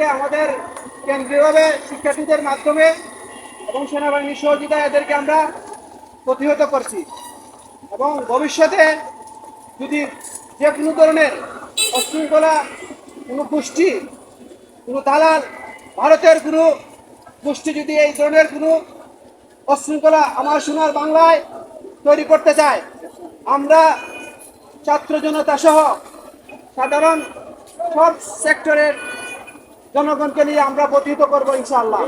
থেকে আমাদের কেন্দ্রীয়ভাবে শিক্ষার্থীদের মাধ্যমে এবং সেনাবাহিনীর সহযোগিতায় এদেরকে আমরা প্রতিহত করছি। এবং ভবিষ্যতে যদি যে কোনো ধরনের অশৃঙ্খলা, কোনো গোষ্ঠী, কোনো দালাল, ভারতের কোনো গোষ্ঠী যদি এই ধরনের কোনো অশৃঙ্খলা আমার সোনার বাংলায় তৈরি করতে চায়, আমরা ছাত্র জনতা সহ সাধারণ সব সেক্টরের জনগণকে নিয়ে আমরা প্রতিহিত করব ইনশাআল্লাহ।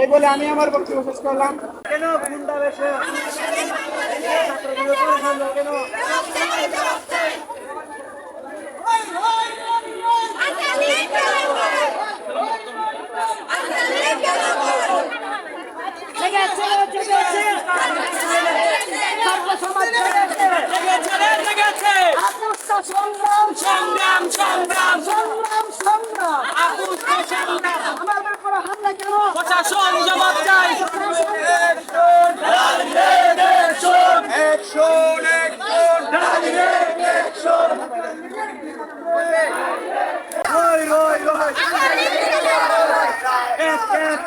এই বলে আমি আমার বক্তব্য শেষ করলাম। কেন? Bravo!